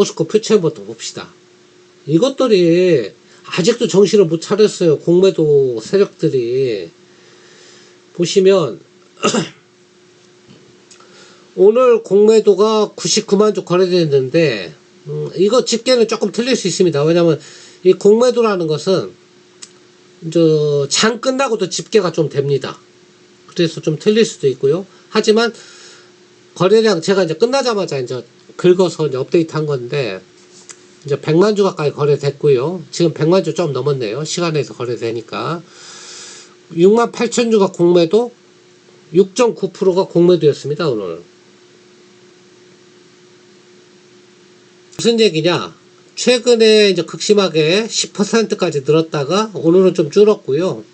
포스코 퓨처부터 봅시다. 이것들이 아직도 정신을 못 차렸어요. 공매도 세력들이. 보시면, 오늘 공매도가 99만 주 거래됐는데, 음, 이거 집계는 조금 틀릴 수 있습니다. 왜냐면, 이 공매도라는 것은, 저, 장 끝나고도 집계가 좀 됩니다. 그래서 좀 틀릴 수도 있고요. 하지만, 거래량 제가 이제 끝나자마자 이제 긁어서 이제 업데이트 한 건데, 이제 100만 주 가까이 거래됐고요. 지금 100만 주 좀 넘었네요. 시간에서 거래되니까. 6만 8천 주가 공매도, 6.9%가 공매도였습니다, 오늘. 무슨 얘기냐? 최근에 이제 극심하게 10%까지 늘었다가 오늘은 좀 줄었고요.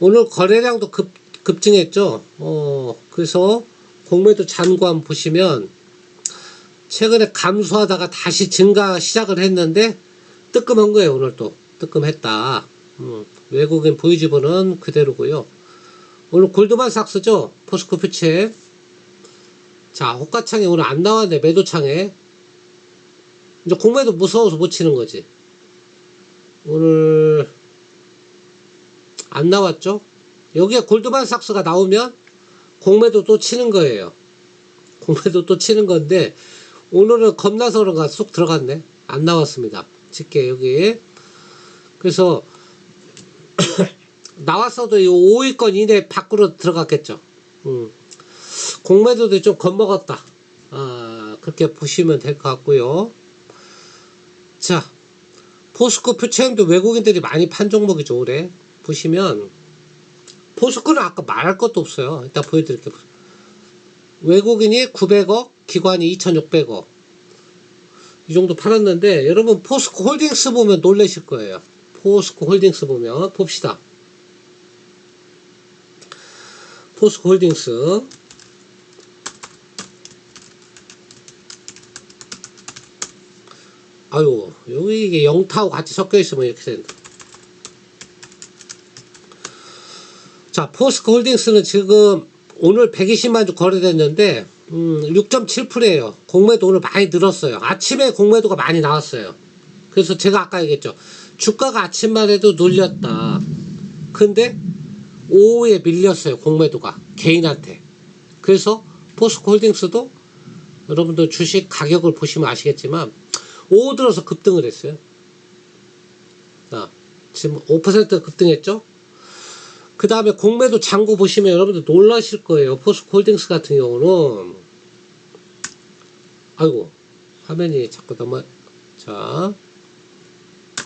오늘 거래량도 급, 급증했죠. 어, 그래서 공매도 잔고함 보시면 최근에 감소하다가 다시 증가 시작을 했는데 뜨끔한 거예요 오늘 또. 뜨끔했다. 음, 외국인 보유지분은 그대로고요. 오늘 골드만삭스죠? 포스코 퓨체 자 호가창에 오늘 안 나왔네 매도창에. 이제 공매도 무서워서 못 치는 거지. 오늘 안 나왔죠? 여기에 골드만삭스가 나오면 공매도 또 치는 거예요. 공매도 또 치는 건데 오늘은 겁나서 그런가 쏙 들어갔네. 안 나왔습니다. 집게 여기. 그래서 나왔어도 이 5위권 이내 밖으로 들어갔겠죠. 음. 공매도도 좀 겁먹었다. 아, 그렇게 보시면 될 것 같고요. 자, 포스코 퓨처엠도 외국인들이 많이 판 종목이죠, 올해. 보시면, 포스코는 아까 말할 것도 없어요. 이따 보여드릴게요. 외국인이 900억, 기관이 2,600억. 이 정도 팔았는데, 여러분, 포스코 홀딩스 보면 놀라실 거예요. 포스코 홀딩스 보면, 봅시다. 포스코 홀딩스. 아유, 여기 이게 영타하고 같이 섞여 있으면 이렇게 된다. 자, 포스코 홀딩스는 지금 오늘 120만 주 거래됐는데 음, 6.7%예요. 공매도 오늘 많이 늘었어요. 아침에 공매도가 많이 나왔어요. 그래서 제가 아까 얘기했죠. 주가가 아침만 해도 눌렸다. 근데 오후에 밀렸어요. 공매도가 개인한테. 그래서 포스코 홀딩스도 여러분들 주식 가격을 보시면 아시겠지만 오후 들어서 급등을 했어요. 아, 지금 5% 급등했죠? 그 다음에 공매도 잔고 보시면 여러분들 놀라실 거예요. 포스코 홀딩스 같은 경우는. 아이고, 화면이 자꾸 넘어, 자,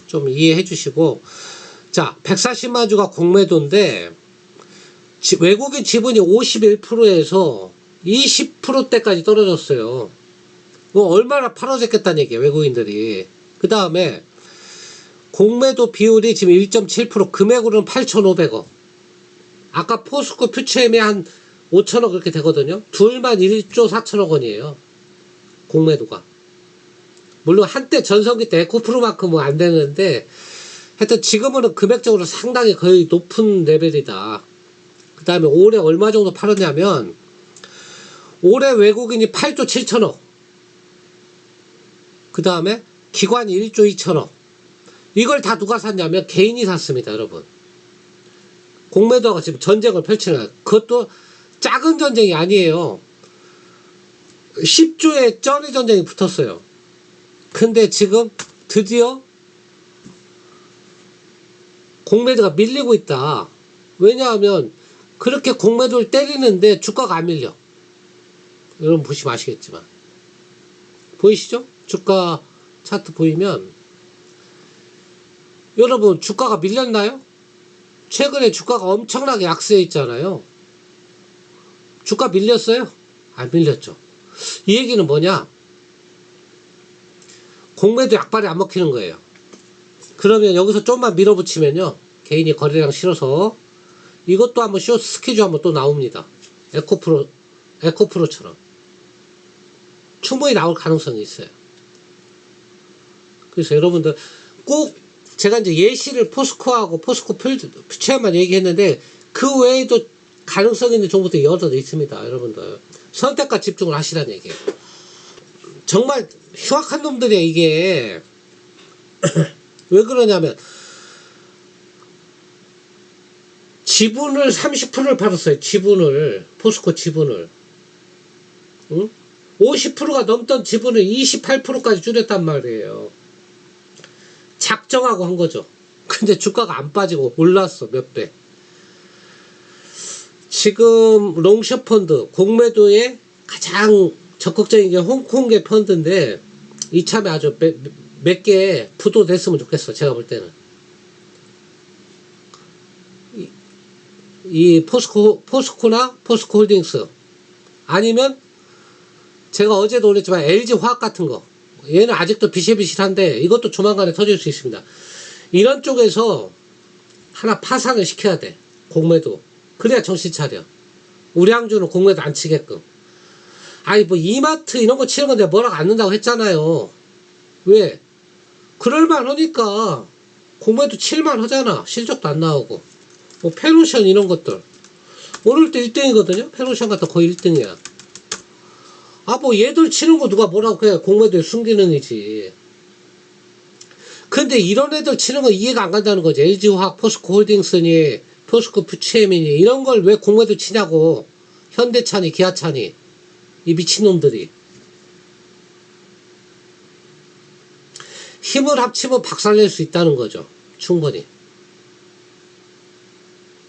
좀 이해해 주시고. 자, 140만 주가 공매도인데, 지- 외국인 지분이 51%에서 20%대까지 떨어졌어요. 뭐 얼마나 팔아줬겠다는 얘기예요, 외국인들이. 그 다음에, 공매도 비율이 지금 1.7%, 금액으로는 8,500억. 아까 포스코 퓨처엠이 한 5천억 그렇게 되거든요. 둘만 1조 4천억 원이에요. 공매도가. 물론 한때 전성기 때 에코프로만큼은 안 되는데 하여튼 지금은 금액적으로 상당히 거의 높은 레벨이다. 그 다음에 올해 얼마 정도 팔았냐면 올해 외국인이 8조 7천억. 그 다음에 기관이 1조 2천억. 이걸 다 누가 샀냐면 개인이 샀습니다, 여러분. 공매도가 지금 전쟁을 펼치는. 그것도 작은 전쟁이 아니에요. 10조의 쩌리 전쟁이 붙었어요. 근데 지금 드디어 공매도가 밀리고 있다. 왜냐하면 그렇게 공매도를 때리는데 주가가 안 밀려. 여러분 보시면 아시겠지만. 보이시죠? 주가 차트 보이면 여러분 주가가 밀렸나요? 최근에 주가가 엄청나게 약세해 있잖아요. 주가 밀렸어요? 안 밀렸죠. 이 얘기는 뭐냐? 공매도 약발이 안 먹히는 거예요. 그러면 여기서 좀만 밀어붙이면요. 개인이 거래량 실어서 이것도 한번 쇼 스케줄 한번 또 나옵니다. 에코프로, 에코프로처럼. 충분히 나올 가능성이 있어요. 그래서 여러분들 꼭 제가 이제 예시를 포스코하고 포스코 퓨처만 얘기했는데 그 외에도 가능성 있는 정보들이 여러 개 있습니다. 여러분들 선택과 집중을 하시라는 얘기예요. 정말 흉악한 놈들이야 이게 왜 그러냐면 지분을 30%를 팔았어요 지분을 포스코 지분을 응? 50%가 넘던 지분을 28%까지 줄였단 말이에요 작정하고 한 거죠. 근데 주가가 안 빠지고 올랐어 몇 배. 지금 롱숏 펀드 공매도에 가장 적극적인 게 홍콩계 펀드인데 이참에 아주 몇 개 부도됐으면 좋겠어 제가 볼 때는. 이, 이 포스코 포스코나 포스코 홀딩스. 아니면 제가 어제도 올렸지만 LG 화학 같은 거 얘는 아직도 비실비실한데 이것도 조만간에 터질 수 있습니다. 이런 쪽에서 하나 파산을 시켜야 돼. 공매도. 그래야 정신 차려. 우리 항주는 공매도 안 치게끔. 아니 뭐 이마트 이런 거 치는 건 내가 뭐라고 안 는다고 했잖아요. 왜? 그럴만 하니까 공매도 칠만 하잖아. 실적도 안 나오고. 뭐 페로션 이런 것들. 오늘도 1등이거든요? 페로션 같은 거 거의 1등이야 아 뭐 얘들 치는 거 누가 뭐라고 그냥 공매도에 숨기는 이지. 근데 이런 애들 치는 거 이해가 안 간다는 거지. LG화학 포스코 홀딩스니 포스코 퓨치엠이니. 이런 걸 왜 공매도 치냐고. 현대차니 기아차니. 이 미친놈들이. 힘을 합치면 박살낼 수 있다는 거죠. 충분히